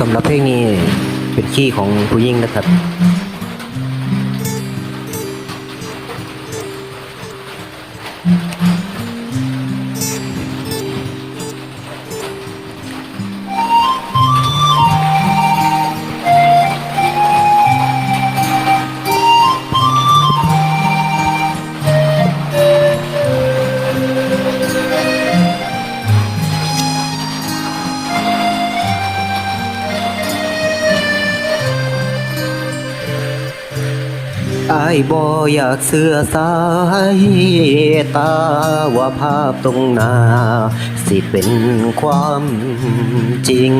สำหรับเพลงนี้เป็นขี้ของผู้ยิ่งนะครับายบ่อยากเสือสายตาว่าภาพตรงหน้า สิเป็นความจริง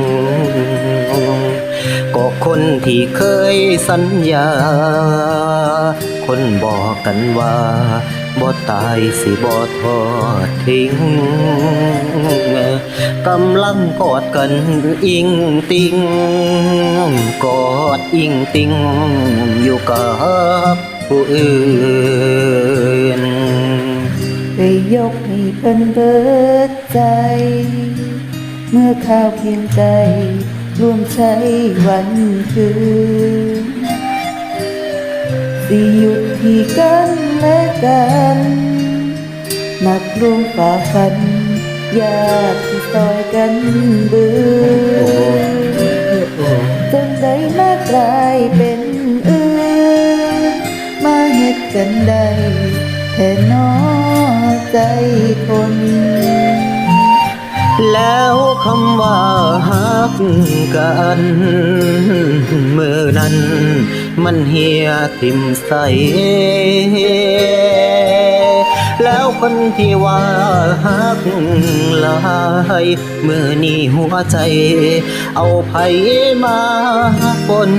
ก็คนที่เคยสัญญา คนบอกกันว่าบ่ตายสิบ่ทอดทิ้ง กำลังกอดกันอิงติงกอดอิงติงอยู่กับผู้อื่นไปยกให้เพิ่นเบิดใจ เมื่อข้าวเพียงใจร่วมใช้วันคืนสิหยุดที่กันและกัน นักรวมฝ่าฟัน ญาติที่ซอยกันเบื่อจนได้มากลายเป็นอื่นมาเฮ็ดกันได้แท่นอใจคน แล้วคำว่าฮักกันมือนั้นมันเฮียทิมใส คนที่ว่าฮักลายมือนี้หัวใจ เอาไผมาปน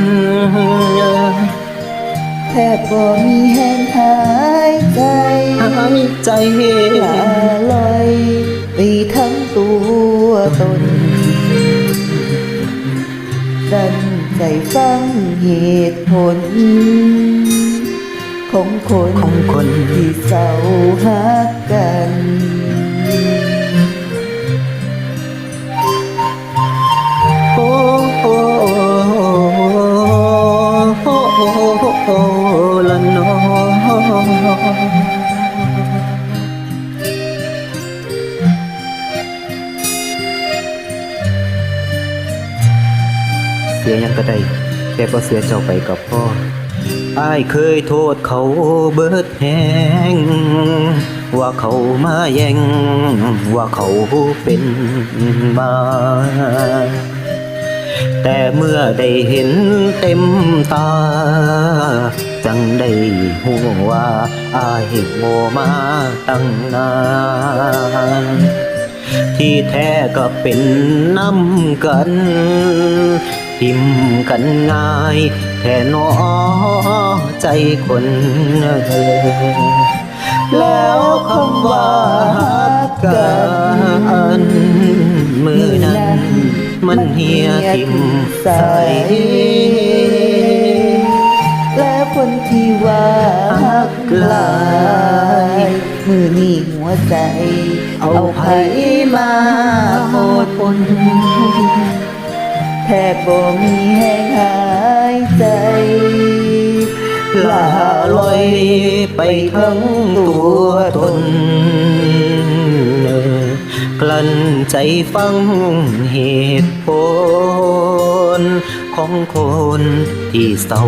แทบบ่มีแห้งหายใจหายใจลาลอยไปทั้งตัวตนดันใจฟังเหตุผล ของคนของคนที่เศร้าหักกันโอ้โอ้โอ้โอ้โอ้ละน้อเสียยังก็ได้แค่ก็เสียเจ้าไปกับพ่อ อายเคยโทษเขาเบิดแหงว่าเขามาแย่ง ว่าเขาเป็นมา แต่เมื่อได้เห็นเต็มตา จังได้หัวว่าอายโมมาตั้งนานที่แท้ก็เป็นน้ำกัน ทิมกันง่ายแค่นอใจคนเอ่ยแล้วคำว่ากันมือนั้นมันเฮียทิมใสและคนที่ว่าหักลายมือนี่หัวใจ เอาไผมาโคตรปน บ่มีแห้งหายใจลาลอยไปทั้งตัวตนกลั้นใจฟังเหตุผลของคนที่เศร้า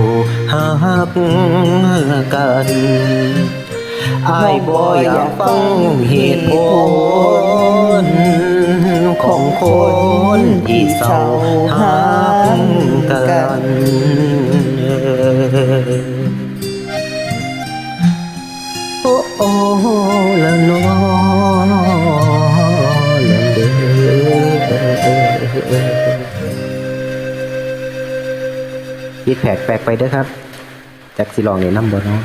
หักกันอายบ่อยากฟังเหตุผลของคนที่เศร้าหัก กันโอ้โอ้ละนอละเดยิดแผกแปลกไปเด้อครับจากสิลองเนี่ยน้ำบ่เน้อง